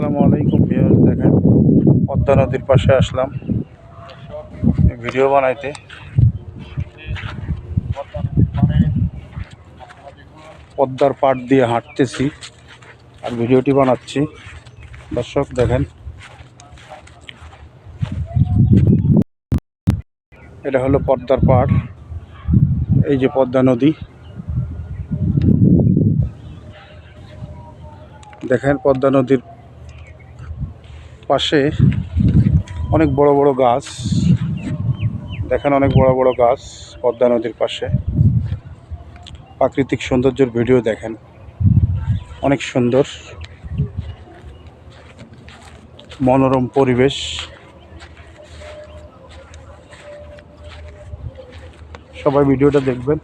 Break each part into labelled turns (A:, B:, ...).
A: আসসালামু আলাইকুম ভিউয়ার্স, দেখেন পদ্মা নদীর পাশে আসলাম। ভিডিও বানাইতে। পদ্মার পাট দিয়ে হাঁটতেছি আর ভিডিওটি বানাচ্ছি। দর্শক, দেখেন। এটা হলো পদ্মার পাড় এই যে পদ্মা নদী। দেখেন পদ্মা নদীর পাশে অনেক বড় বড় গাছ। দেখেন অনেক বড় বড় গাছ পদ্মা নদীর পাশে। প্রাকৃতিক সৌন্দর্যের ভিডিও দেখেন। অনেক সুন্দর। মনোরম পরিবেশ। সবাই ভিডিওটা দেখবেন।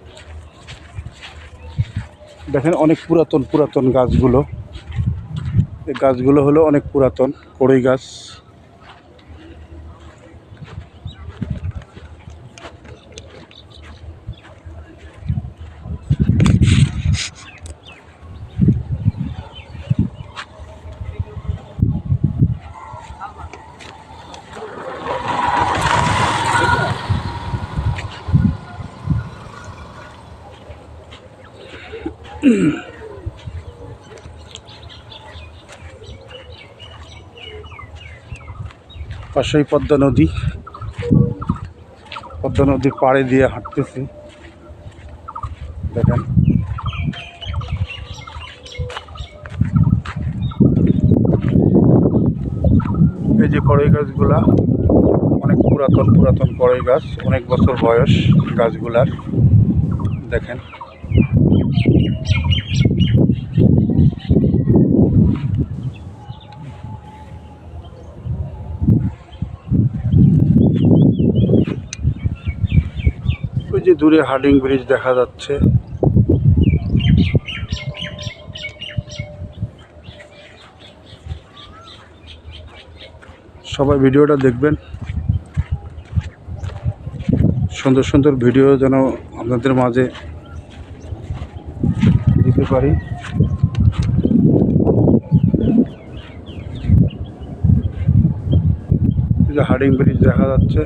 A: দেখেন অনেক পুরাতন পুরাতন গাছগুলো। এই গাছগুলো হলো অনেক পুরাতন কড়ই গাছ। পাশেই পদ্মা নদী। পদ্মা নদীর পাড়ে দিয়ে হাঁটতেছি। দেখেন। এই যে কড়ই গাছগুলা, অনেক পুরাতন পুরাতন কড়ই গাছ, অনেক বছর বয়স গাছগুলার। দেখেন। যে দূরে হার্ডিং ব্রিজ দেখা যাচ্ছে। সবাই ভিডিওটা দেখবেন। সুন্দর সুন্দর ভিডিও যেন আপনাদের মাঝে দিতে পারি। হার্ডিং ব্রিজ দেখা যাচ্ছে।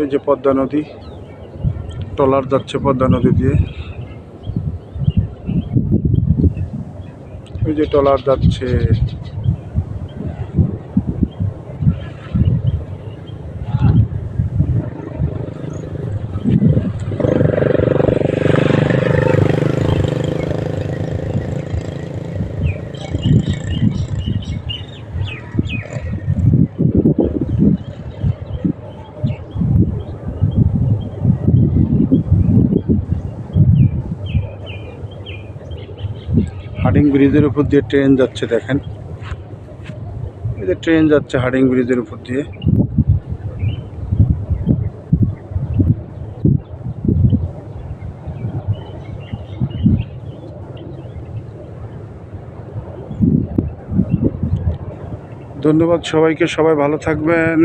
A: এই যে পদ্মা নদী টলার যাচ্ছে পদ্মা নদী দিয়ে। এই যে টলার যাচ্ছে। হার্ডিং ব্রিজের উপর দিয়ে ট্রেন যাচ্ছে, দেখেন। এই যে ট্রেন যাচ্ছে হার্ডিং ব্রিজের উপর দিয়ে। ধন্যবাদ সবাইকে, সবাই ভালো থাকবেন।